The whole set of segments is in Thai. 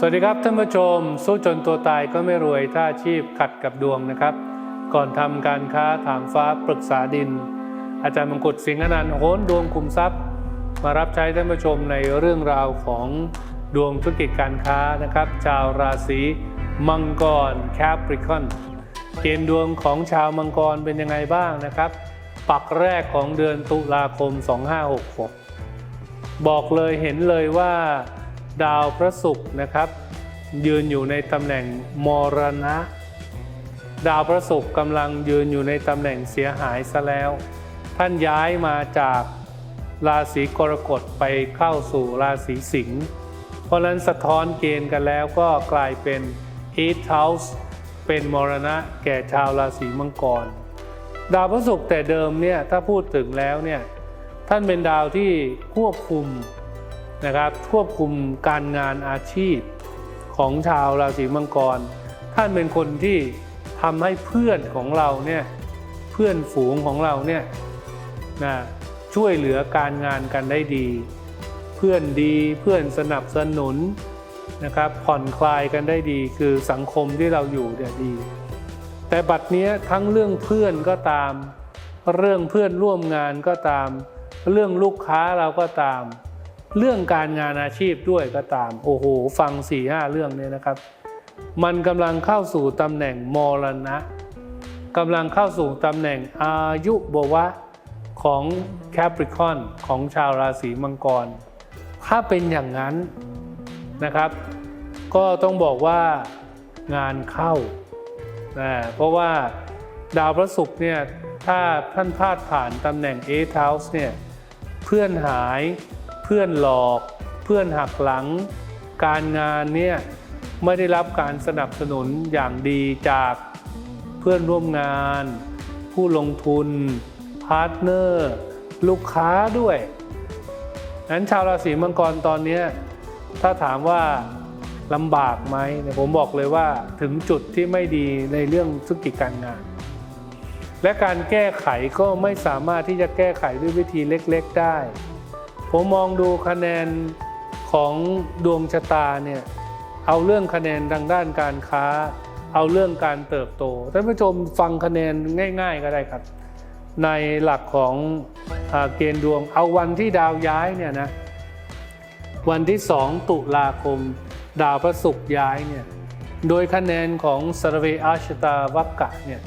สวัสดีครับท่านผู้ชม สู้จนตัวตายก็ไม่รวยถ้าอาชีพขัดกับดวงนะครับ ก่อนทำการค้าถางฟ้าปรึกษาดิน อาจารย์มงกุฎสิงห์อนันต์โหนดวงคุมทรัพย์ มารับใช้ท่านผู้ชมในเรื่องราวของดวงธุรกิจการค้านะครับ ชาวราศีมังกรแคปริคอนเกณฑ์ดวงของชาวมังกรเป็นยังไงบ้างนะครับ ปักแรกของเดือนตุลาคม 2566 บอกเลยเห็นเลยว่า ดาวพระศุกร์นะครับ ยืนอยู่ในตำแหน่งมรณะ ดาวพระศุกร์กำลังยืนอยู่ในตำแหน่งเสียหายซะแล้ว ท่านย้ายมาจากราศีกรกฎไปเข้าสู่ราศีสิงห์เพราะฉะนั้นสะท้อนเกณฑ์กันแล้วก็กลายเป็น eight house เป็นมรณะแก่ชาวราศีมังกร ดาวพระศุกร์แต่เดิมเนี่ยถ้าพูดถึงแล้วเนี่ยท่านเป็นดาวที่ควบคุม นะครับควบคุมการงานอาชีพของชาวราศีมังกร ท่านเป็นคนที่ทำให้เพื่อนของเราเนี่ยเพื่อนฝูงของเราเนี่ยนะช่วยเหลือการงานกันได้ดี เพื่อนดีเพื่อนสนับสนุนนะครับผ่อนคลายกันได้ดีคือสังคมที่เราอยู่เนี่ยดี แต่บัดนี้ทั้งเรื่องเพื่อนก็ตาม เรื่องเพื่อนร่วมงานก็ตาม เรื่องลูกค้าเราก็ตาม เรื่องการงานอาชีพด้วยก็ตาม โอ้โห ฟัง4ี่ห้าเรื่องเนี่ยนะครับ มันกำลังเข้าสู่ตำแหน่งมรณะกำลังเข้าสู่ตำแหน่งอายุบวะของแคปริคอนของชาวราศีมังกร ถ้าเป็นอย่างนั้นนะครับ ก็ต้องบอกว่างานเข้านะเพราะว่าดาวพระศุกร์เนี่ยถ้าท่านพลาดผ่านตำแหน่ง a 8 House เนี่ยเพื่อนหาย พื่อนหลอก เพื่อนหักหลัง การงานเนี่ยไม่ได้รับการสนับสนุนอย่างดีจากเพื่อนร่วมงาน ผู้ลงทุน พาร์ทเนอร์ ลูกค้าด้วยนั้นชาวราศีมังกรตอนนี้ถ้าถามว่าลำบากไหมผมบอกเลยว่าถึงจุดที่ไม่ดีในเรื่องธุรกิจการงาน และการแก้ไขก็ไม่สามารถที่จะแก้ไขด้วยวิธีเล็ก ๆ ได้ ผมมองดูคะแนนของดวงชะตาเนี่ยเอาเรื่องคะแนนทางด้านการค้า เอาเรื่องการเติบโตท่านผู้ชมฟังคะแนนง่าย ๆ ก็ได้ครับ ในหลักของอเกณฑ์ดวงเอาวันที่ดาวย้ายเนี่ยนะวันที่ 2 ตุลาคม ดาวพระศุกร์ย้ายเนี่ยโดยคะแนนของสรเวอาชตาวักกะเนี่ย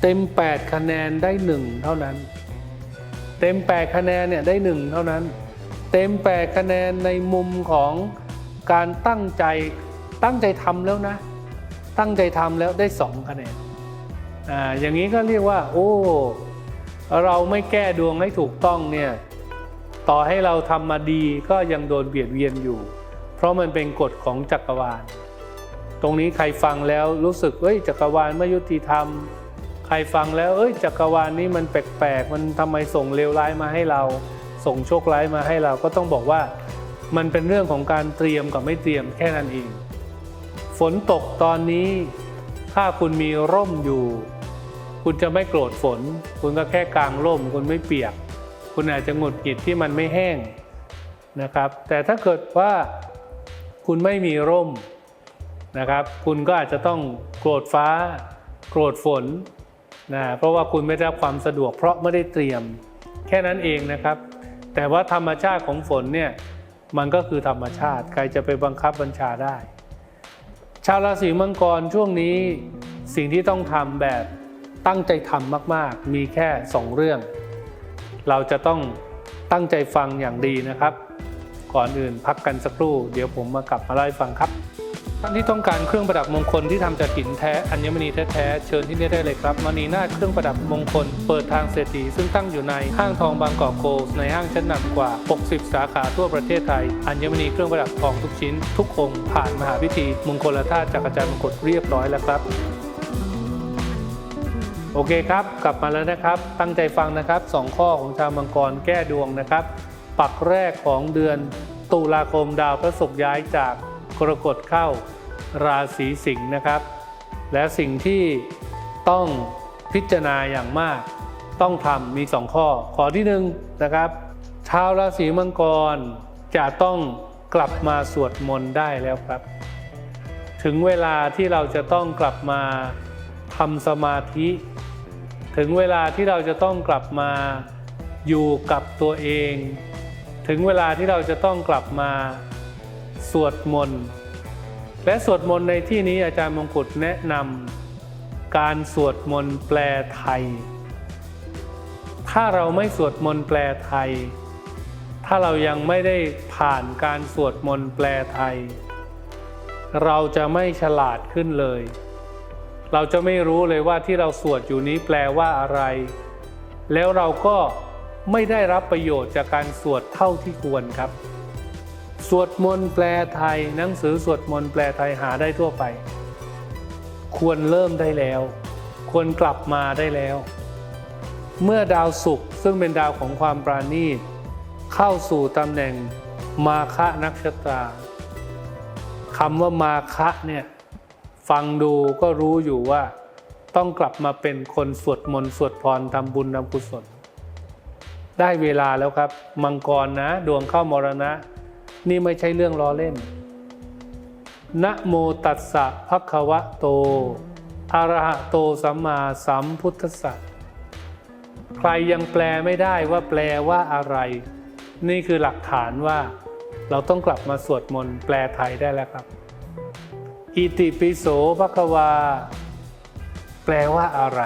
เต็ม 8 คะแนนได้ 1 เท่านั้น เต็ม 8 คะแนนเนี่ยได้ 1 เท่านั้น เต็ม 8 คะแนนในมุมของการตั้งใจตั้งใจทำแล้วนะ ตั้งใจทำแล้วได้ 2 คะแนนอ่าอย่างนี้ก็เรียกว่า โอ้เราไม่แก้ดวงให้ถูกต้องเนี่ยต่อให้เราทำมาดีก็ยังโดนเบียดเบียนอยู่ เพราะมันเป็นกฎของจักรวาล ตรงนี้ใครฟังแล้วรู้สึกเอ้ยจักรวาลไม่ยุติธรรม ใครฟังแล้วเอ้ยจักรวาลนี้มันแปลกๆ มันทำไมส่งเลวร้ายมาให้เรา ส่งโชคร้ายมาให้เราก็ต้องบอกว่ามันเป็นเรื่องของการเตรียมกับไม่เตรียมแค่นั้นเอง ฝนตกตอนนี้ถ้าคุณมีร่มอยู่ คุณจะไม่โกรธฝน คุณก็แค่กางร่ม คุณไม่เปียก คุณอาจจะหงุดหงิดที่มันไม่แห้งนะครับ แต่ถ้าเกิดว่าคุณไม่มีร่มนะครับ คุณก็อาจจะต้องโกรธฟ้า โกรธฝน นะเพราะว่าคุณไม่ได้รับความสะดวกเพราะไม่ได้เตรียมแค่นั้นเองนะครับ แต่ว่าธรรมชาติของฝนเนี่ยมันก็คือธรรมชาติใครจะไปบังคับบัญชาได้ ชาวราศีมังกรช่วงนี้สิ่งที่ต้องทำแบบตั้งใจทำมากๆ มีแค่2เรื่อง เราจะต้องตั้งใจฟังอย่างดีนะครับ ก่อนอื่นพักกันสักครู่ เดี๋ยวผมมากลับมาเล่าให้ฟังครับ ท่านที่ต้องการเครื่องประดับมงคลที่ทำจากหินแท้อัญมณีแท้ๆเชิญที่นี่ได้เลยครับมณีนาฏเครื่องประดับมงคล เปิดทางเศรษฐีซึ่งตั้งอยู่ในห้างทองบางกอกโกลด์ในห้างชั้นนำกว่า 60 สาขาทั่วประเทศไทย อัญมณีเครื่องประดับทองทุกชิ้น ทุกองค์ผ่านมหาพิธีมงคลธาตุจากอาจารย์มงคลเรียบร้อยแล้วครับโอเคครับ กลับมาแล้วนะครับ ตั้งใจฟังนะครับสองข้อของชาวมังกรแก้ดวงนะครับ ปักแรกของเดือนตุลาคมดาวพระศุกร์ย้ายจาก กรกฎเข้าราศีสิงห์นะครับ และสิ่งที่ต้องพิจารณาอย่างมาก ต้องทำมีสองข้อ ข้อที่หนึ่งนะครับชาวราศีมังกรจะต้องกลับมาสวดมนต์ได้แล้วครับ ถึงเวลาที่เราจะต้องกลับมาทำสมาธิ ถึงเวลาที่เราจะต้องกลับมาอยู่กับตัวเอง ถึงเวลาที่เราจะต้องกลับมา สวดมนต์และสวดมนต์ในที่นี้อาจารย์มงกุฎแนะนำการสวดมนต์แปลไทย ถ้าเราไม่สวดมนต์แปลไทย ถ้าเรายังไม่ได้ผ่านการสวดมนต์แปลไทย เราจะไม่ฉลาดขึ้นเลย เราจะไม่รู้เลยว่าที่เราสวดอยู่นี้แปลว่าอะไร แล้วเราก็ไม่ได้รับประโยชน์จากการสวดเท่าที่ควรครับ สวดมนต์แปลไทย หนังสือสวดมนต์แปลไทยหาได้ทั่วไป ควรเริ่มได้แล้ว ควรกลับมาได้แล้ว เมื่อดาวศุกร์ซึ่งเป็นดาวของความปราณีตเข้าสู่ตำแหน่งมาคะนักชตาคำว่ามาคะเนี่ยฟังดูก็รู้อยู่ว่า ต้องกลับมาเป็นคนสวดมนต์สวดพรทำบุญทำกุศล ได้เวลาแล้วครับ มังกรนะ ดวงเข้ามรณะ นี่ไม่ใช่เรื่องล้อเล่น นะโมตัสสะภะคะวะโตอะระหะโตสัมมาสัมพุทธัสสะใครยังแปลไม่ได้ว่าแปลว่าอะไร นี่คือหลักฐานว่า เราต้องกลับมาสวดมนต์แปลไทยได้แล้วครับ อิติปิโสภคะวา แปลว่าอะไร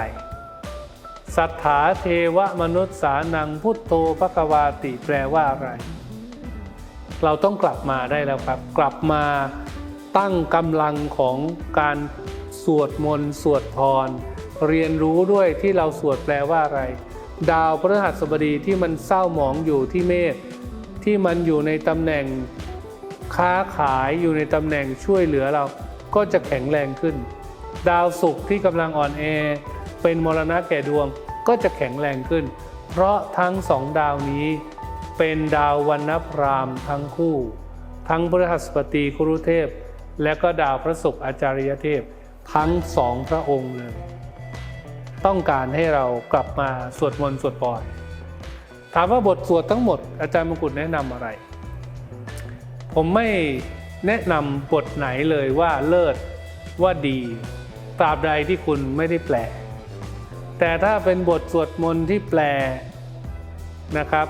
สัทธาเทวมนุษย์สานังพุทโธภคะวาติแปลว่าอะไร เราต้องกลับมาได้แล้วครับ กลับมาตั้งกำลังของการสวดมนต์สวดพร เรียนรู้ด้วยที่เราสวดแปลว่าอะไร ดาวพฤหัสบดีที่มันเศร้าหมองอยู่ที่เมษที่มันอยู่ในตำแหน่งค้าขายอยู่ในตำแหน่งช่วยเหลือเราก็จะแข็งแรงขึ้น ดาวศุกร์ที่กำลังอ่อนแอ เป็นมรณะแก่ดวงก็จะแข็งแรงขึ้น เพราะทั้งสองดาวนี้ เป็นดาววันนพรามทั้งคู่ ทั้งพฤหัสบดีคุรุเทพ และก็ดาวพระศุกร์อาจารยเทพ ทั้งสองพระองค์เลย ต้องการให้เรากลับมาสวดมนต์สวดปอนถามว่าบทสวดทั้งหมดอาจารย์มงกุฎแนะนำอะไร ผมไม่แนะนำบทไหนเลยว่าเลิศว่าดีตราบใดที่คุณไม่ได้แปล แต่ถ้าเป็นบทสวดมนต์ที่แปลนะครับ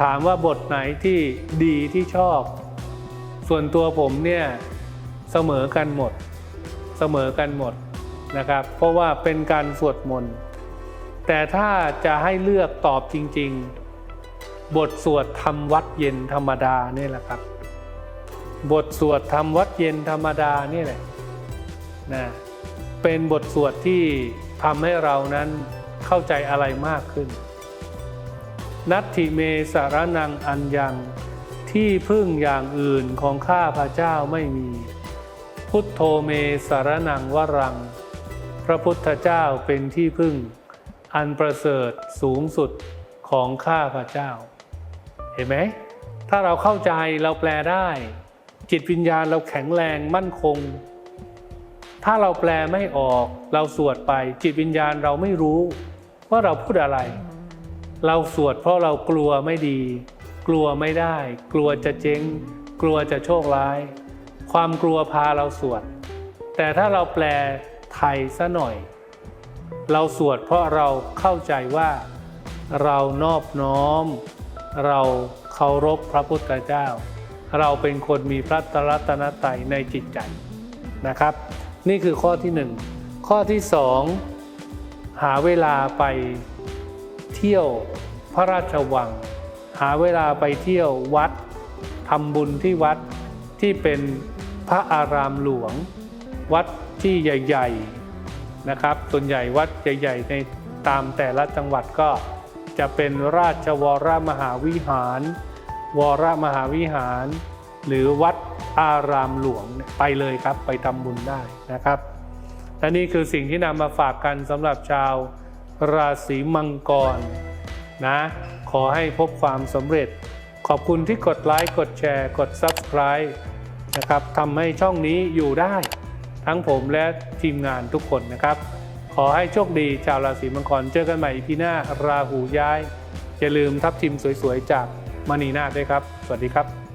ถามว่าบทไหนที่ดีที่ชอบ ส่วนตัวผมเนี่ยเสมอกันหมด เสมอกันหมดนะครับ เพราะว่าเป็นการสวดมนต์แต่ถ้าจะให้เลือกตอบจริง ๆ บทสวดทำวัดเย็นธรรมดาเนี่แหละครับ บทสวดทำวัดเย็นธรรมดานี่แหละนะเป็นบทสวดที่ทำให้เรานั้นเข้าใจอะไรมากขึ้น นัตถิเมสารนังอันยัง ที่พึ่งอย่างอื่นของข้าพระเจ้าไม่มี พุทโธเมสารนังวรัง พระพุทธเจ้าเป็นที่พึ่ง อันประเสริฐสูงสุดของข้าพระเจ้า เห็นไหม ถ้าเราเข้าใจเราแปลได้ จิตวิญญาณเราแข็งแรงมั่นคง ถ้าเราแปลไม่ออกเราสวดไป จิตวิญญาณเราไม่รู้ว่าเราพูดอะไร เราสวดเพราะเรากลัวไม่ดี กลัวไม่ได้ กลัวจะเจ๊ง กลัวจะโชคร้าย ความกลัวพาเราสวด แต่ถ้าเราแปลไทยซะหน่อย เราสวดเพราะเราเข้าใจว่า เรานอบน้อม เราเคารพพระพุทธเจ้า เราเป็นคนมีพระตรัตนตรัยในจิตใจนะครับ นี่คือข้อที่หนึ่งข้อที่สองหาเวลาไป เที่ยวพระราชวัง หาเวลาไปเที่ยววัดทำบุญที่วัดที่เป็นพระอารามหลวง วัดที่ใหญ่ๆนะครับ ส่วนใหญ่วัดใหญ่ๆในตามแต่ละจังหวัดก็จะเป็นราชวรมหาวิหาร วรมหาวิหาร หรือวัดอารามหลวงไปเลยครับไปทำบุญได้นะครับและนี่คือสิ่งที่นำมาฝากกันสำหรับชาว ราศีมังกรนะขอให้พบความสำเร็จ ขอบคุณที่กดไลค์กดแชร์ กด Subscribe นะครับทำให้ช่องนี้อยู่ได้ ทั้งผมและทีมงานทุกคนนะครับ ขอให้โชคดีชาวราศีมังกรเจอกันใหม่พีหน้าราหูย้าย อย่าลืมทับทิมสวยๆจากมณีนาด้วยครับ สวัสดีครับ